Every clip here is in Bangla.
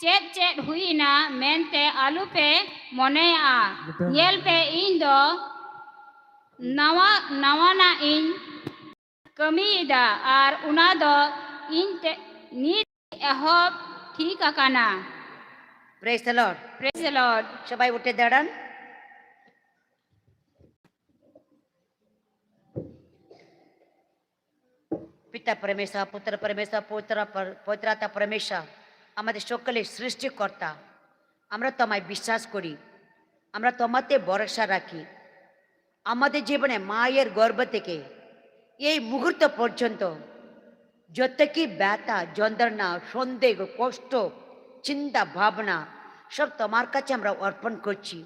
ᱪᱮᱫ ᱪᱮᱫ ᱦᱩᱭᱱᱟ ᱢᱮᱱᱛᱮ ᱟᱞᱚᱯᱮ ᱢᱚᱱᱮᱭᱟ ᱧᱮᱞ ᱯᱮ ᱤᱧ ᱫᱚ ᱱᱟᱣᱟ ᱱᱟᱣᱟᱱᱟᱜ ᱤᱧ ᱠᱟᱹᱢᱤᱭᱮᱫᱟ ᱟᱨ ᱚᱱᱟ ᱫᱚ ᱤᱧ te ᱱᱤᱛ এহব ঠিক আকানা praise the Lord praise the Lord সবাই উঠে দাঁড়ান পিতা পরমেশ্বর পুত্র পরমেশ্বর পৌত্র পৌত্রাতা পরমেশ্বর আমাদের সকলের সৃষ্টিকর্তা। আমরা তোমায় বিশ্বাস করি। আমরা তোমাতে ভরসা রাখি। আমাদের জীবনে মায়ের গর্ভ থেকে এই মুহূর্ত পর্যন্ত যত কি ব্যথা, যন্ত্রণা, সন্দেহ, কষ্ট, চিন্তা, ভাবনা, সব তোমার কাছে আমরা অর্পণ করছি।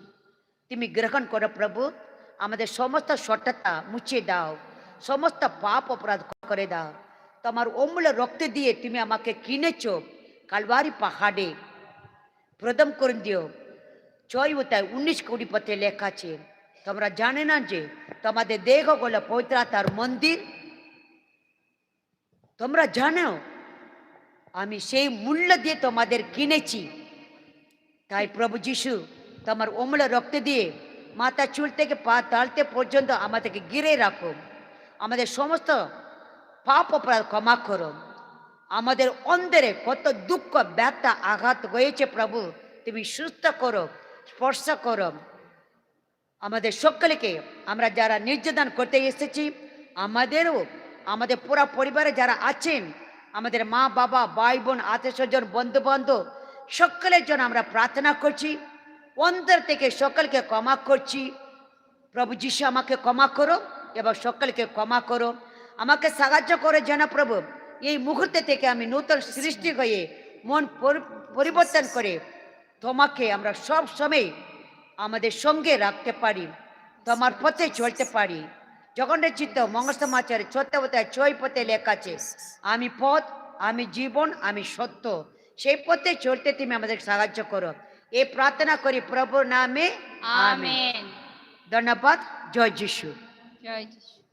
তুমি গ্রহণ করো প্রভু। আমাদের সমস্ত সঠতা মুছিয়ে দাও। সমস্ত পাপ অপরাধ করে দাও। তোমার অমূল্য রক্ত দিয়ে তুমি আমাকে কিনেছ। কালবারি পাহাড়ে প্রথম করে দিও ছয় উতায় উনিশ কোটি পথে লেখা আছে তোমরা জানে না যে তোমাদের দেহ হলো পবিত্রতার মন্দির তোমরা জানো আমি সেই মূল্য দিয়ে তোমাদের কিনেছি তাই প্রভু যিশু তোমার অমূল্য রক্ত দিয়ে মাথা চুল থেকে পা তালতে পর্যন্ত আমাদেরকে গিরে রাখো আমাদের সমস্ত পাপ অপরাধ ক্ষমা করো আমাদের অন্তরে কত দুঃখ, ব্যথা, আঘাত হয়েছে প্রভু। তুমি সুস্থ করো, স্পর্শ করো। আমাদের সকলকে আমরা যারা নির্যাতন করতে এসেছি, আমাদেরও, আমাদের পুরা পরিবারে যারা আছেন, আমাদের মা, বাবা, ভাই, বোন, আত্মীয় স্বজন বন্ধু বান্ধব সকলের জন্য আমরা প্রার্থনা করছি। অন্তর থেকে সকলকে ক্ষমা করছি। প্রভু যিশু আমাকে ক্ষমা করো এবং সকলকে ক্ষমা করো। আমাকে সাহায্য করে যেন প্রভু। এই মুহূর্তে থেকে আমি নূতন সৃষ্টি হয়ে মন পরিবর্তন করে তোমাকে আমরা সব সময় আমাদের সঙ্গে রাখতে পারি তোমার পথে চলতে পারি। জগন্নাথ চিত্ত মঙ্গসমাচারে ছোট্টবতায় ছয় পথে লেখা আছে আমি পথ আমি জীবন আমি সত্য। সেই পথে চলতে তুমি আমাদের সাহায্য করো। এই প্রার্থনা করি প্রভুর নামে আমেন। ধন্যবাদ। জয় যিশু। জয় যিশু।